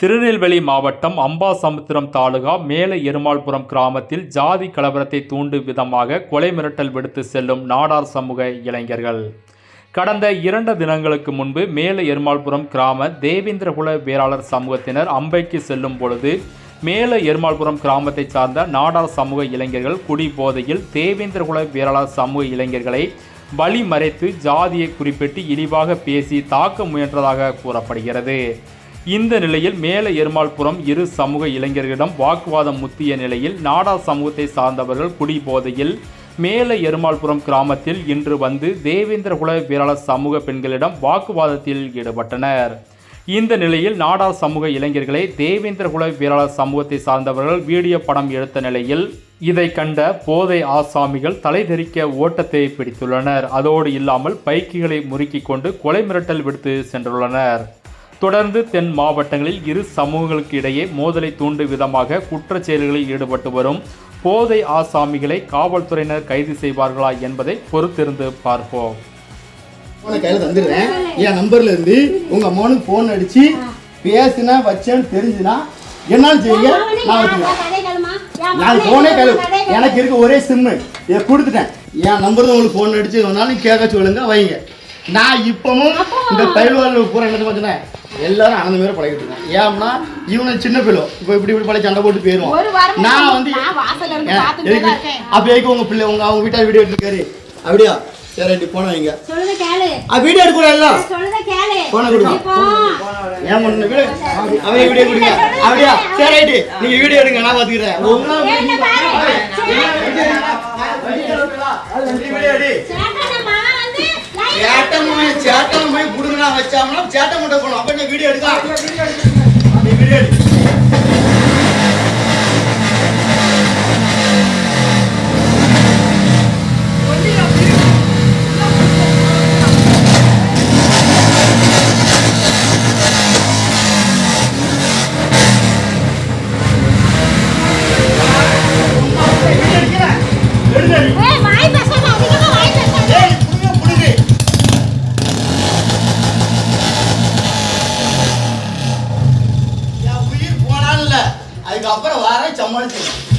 திருநெல்வேலி மாவட்டம் அம்பாசமுத்திரம் தாலுகா மேல எருமாள்புரம் கிராமத்தில் ஜாதி கலவரத்தை தூண்டும் விதமாக கொலை மிரட்டல் விடுத்து செல்லும் நாடார் சமூக இளைஞர்கள். கடந்த இரண்டு தினங்களுக்கு முன்பு மேல எருமாள்புரம் கிராம தேவேந்திரகுல வேளாளர் சமூகத்தினர் அம்பைக்கு செல்லும் பொழுது மேல எருமாள்புரம் கிராமத்தை சார்ந்த நாடார் சமூக இளைஞர்கள் குடி போதையில் தேவேந்திரகுல வேளாளர் சமூக இளைஞர்களை வழி மறைத்து ஜாதியை குறிப்பிட்டு இழிவாக பேசி தாக்க முயன்றதாக கூறப்படுகிறது. இந்த நிலையில் மேல எருமாள்புரம் இரு சமூக இளைஞர்களிடம் வாக்குவாதம் முத்திய நிலையில் நாடா சமூகத்தை சார்ந்தவர்கள் குடி போதையில் மேல எருமாள்புரம் கிராமத்தில் இன்று வந்து தேவேந்திரகுல வீராளர் சமூக பெண்களிடம் வாக்குவாதத்தில் ஈடுபட்டனர். இந்த நிலையில் நாடா சமூக இளைஞர்களை தேவேந்திரகுல வீராளர் சமூகத்தை சார்ந்தவர்கள் வீடியோ படம் எடுத்த நிலையில் இதை கண்ட போதை ஆசாமிகள் தலைதெறிக்க ஓட்டத்தை பிடித்துள்ளனர். அதோடு இல்லாமல் பைக்குகளை முறுக்கிக் கொண்டு கொலை மிரட்டல் விடுத்து சென்றுள்ளனர். தொடர்ந்து தென் மாவட்டங்களில் இரு சமூகங்களுக்கு இடையே மோதலை தூண்டும் விதமாக குற்றச் செயல்களில் ஈடுபட்டு வரும் போதை ஆசாமிகளை காவல்துறையினர் கைது செய்வார்களா என்பதை பொறுத்திருந்து பார்ப்போம். போனை கையில் தந்துடுறேன். என் நம்பர்ல இருந்து உங்க அம்மானுக்கு ஃபோன் அடிச்சு பேசுனா வச்சேன்னு தெரிஞ்சுனா என்னாலும் செய்யுங்க நான் நான் ஃபோனே கையில் எனக்கு இருக்க ஒரே சிம்மு இதை கொடுத்துட்டேன். என் நம்பர் உங்களுக்கு ஃபோன் அடிச்சு வேணாலும் கேட்க சொல்லுங்க வைங்க. நான் இப்பவும் இந்த பயில்வாள் பூரா என்ன பார்த்தேன் எல்லாரும் அந்த மாதிரி பழகிட்டு இருக்கேன் ஏன்னா இவனை சின்ன பிள்ளை இப்போ இப்படி இப்படி பழைய சண்டை போட்டு வாரமா நான் வந்து நான் வாசல்ல இருந்து ஏன், பார்த்துட்டே எதுக்கு? தான் இருக்கேன். அப்ப எதுக்கு உங்க பிள்ளை உங்க அவங்க வீட்டை வீடியோ எடுத்துருக்காரு அப்படியா சரி ரைட்டு போன வைங்க வீடியோ எடுக்கூட எல்லாம் போனை கொடுங்க. ஏன் பண்ண அவன் வீடியோ கொடுங்க அப்படியா சரி ரைட்டு நீங்க வீடியோ எடுங்க நான் பாத்துக்கிறேன் சேட்டம் சேட்டம் போய் குடுங்க நான் மட்டும் போகணும் அப்ப என்ன வீடியோ எடுக்க அப்புறம் வார சமாளிச்சு